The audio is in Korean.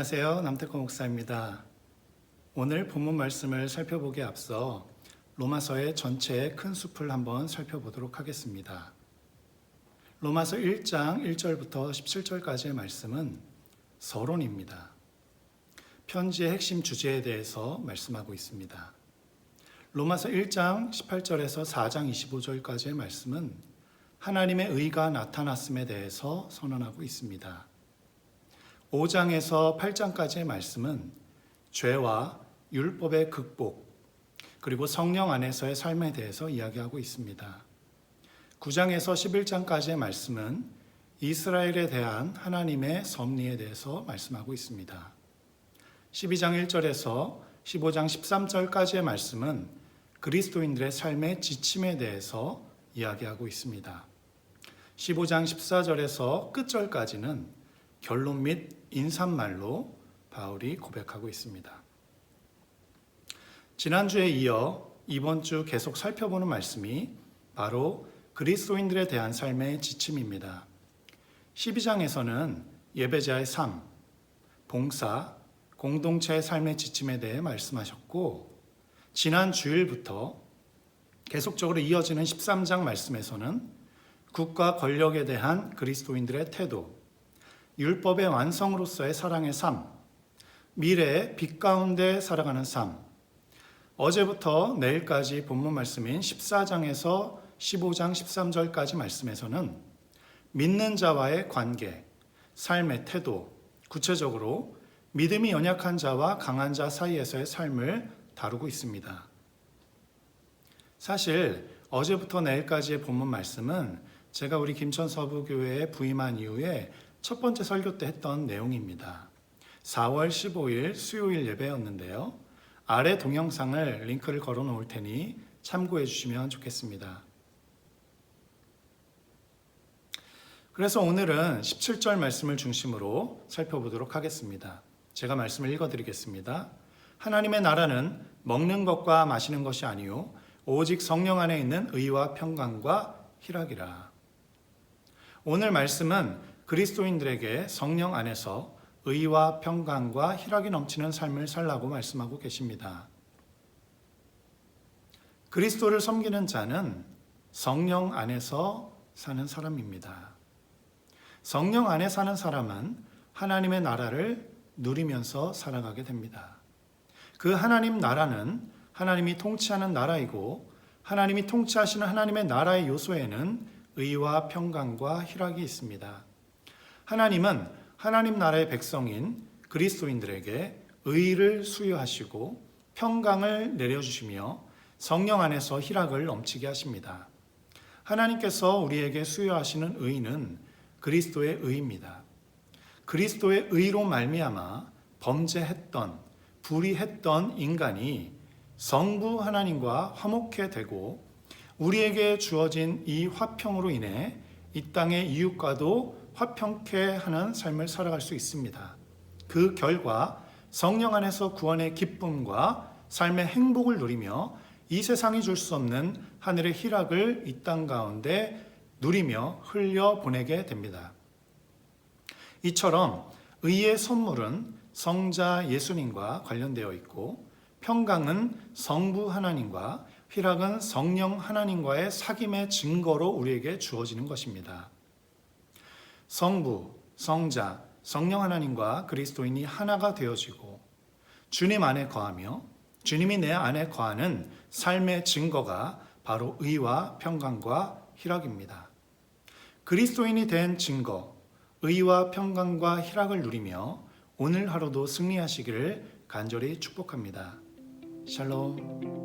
안녕하세요. 남태호 목사입니다. 오늘 본문 말씀을 살펴보기에 앞서 로마서의 전체의 큰 숲을 한번 살펴보도록 하겠습니다. 로마서 1장 1절부터 17절까지의 말씀은 서론입니다. 편지의 핵심 주제에 대해서 말씀하고 있습니다. 로마서 1장 18절에서 4장 25절까지의 말씀은 하나님의 의가 나타났음에 대해서 선언하고 있습니다. 5장에서 8장까지의 말씀은 죄와 율법의 극복, 그리고 성령 안에서의 삶에 대해서 이야기하고 있습니다. 9장에서 11장까지의 말씀은 이스라엘에 대한 하나님의 섭리에 대해서 말씀하고 있습니다. 12장 1절에서 15장 13절까지의 말씀은 그리스도인들의 삶의 지침에 대해서 이야기하고 있습니다. 15장 14절에서 끝절까지는 결론 및 인사말로 바울이 고백하고 있습니다. 지난주에 이어 이번 주 계속 살펴보는 말씀이 바로 그리스도인들에 대한 삶의 지침입니다. 12장에서는 예배자의 삶, 봉사, 공동체의 삶의 지침에 대해 말씀하셨고 지난 주일부터 계속적으로 이어지는 13장 말씀에서는 국가 권력에 대한 그리스도인들의 태도, 율법의 완성으로서의 사랑의 삶, 미래의 빛 가운데 살아가는 삶, 어제부터 내일까지 본문 말씀인 14장에서 15장 13절까지 말씀에서는 믿는 자와의 관계, 삶의 태도, 구체적으로 믿음이 연약한 자와 강한 자 사이에서의 삶을 다루고 있습니다. 사실 어제부터 내일까지의 본문 말씀은 제가 우리 김천 서부교회에 부임한 이후에 첫 번째 설교 때 했던 내용입니다. 4월 15일 수요일 예배였는데요. 아래 동영상을 링크를 걸어 놓을 테니 참고해 주시면 좋겠습니다. 그래서 오늘은 17절 말씀을 중심으로 살펴보도록 하겠습니다. 제가 말씀을 읽어 드리겠습니다. 하나님의 나라는 먹는 것과 마시는 것이 아니요 오직 성령 안에 있는 의와 평강과 희락이라. 오늘 말씀은 그리스도인들에게 성령 안에서 의와 평강과 희락이 넘치는 삶을 살라고 말씀하고 계십니다. 그리스도를 섬기는 자는 성령 안에서 사는 사람입니다. 성령 안에 사는 사람은 하나님의 나라를 누리면서 살아가게 됩니다. 그 하나님 나라는 하나님이 통치하는 나라이고 하나님이 통치하시는 하나님의 나라의 요소에는 의와 평강과 희락이 있습니다. 하나님은 하나님 나라의 백성인 그리스도인들에게 의를 수여하시고 평강을 내려주시며 성령 안에서 희락을 넘치게 하십니다. 하나님께서 우리에게 수여하시는 의는 그리스도의 의입니다. 그리스도의 의로 말미암아 범죄했던 불의했던 인간이 성부 하나님과 화목해 되고 우리에게 주어진 이 화평으로 인해 이 땅의 이웃과도 화평케 하는 삶을 살아갈 수 있습니다. 그 결과 성령 안에서 구원의 기쁨과 삶의 행복을 누리며 이 세상이 줄 수 없는 하늘의 희락을 이 땅 가운데 누리며 흘려 보내게 됩니다. 이처럼 의의 선물은 성자 예수님과 관련되어 있고 평강은 성부 하나님과 희락은 성령 하나님과의 사귐의 증거로 우리에게 주어지는 것입니다. 성부, 성자, 성령 하나님과 그리스도인이 하나가 되어지고 주님 안에 거하며 주님이 내 안에 거하는 삶의 증거가 바로 의와 평강과 희락입니다. 그리스도인이 된 증거, 의와 평강과 희락을 누리며 오늘 하루도 승리하시기를 간절히 축복합니다. 샬롬.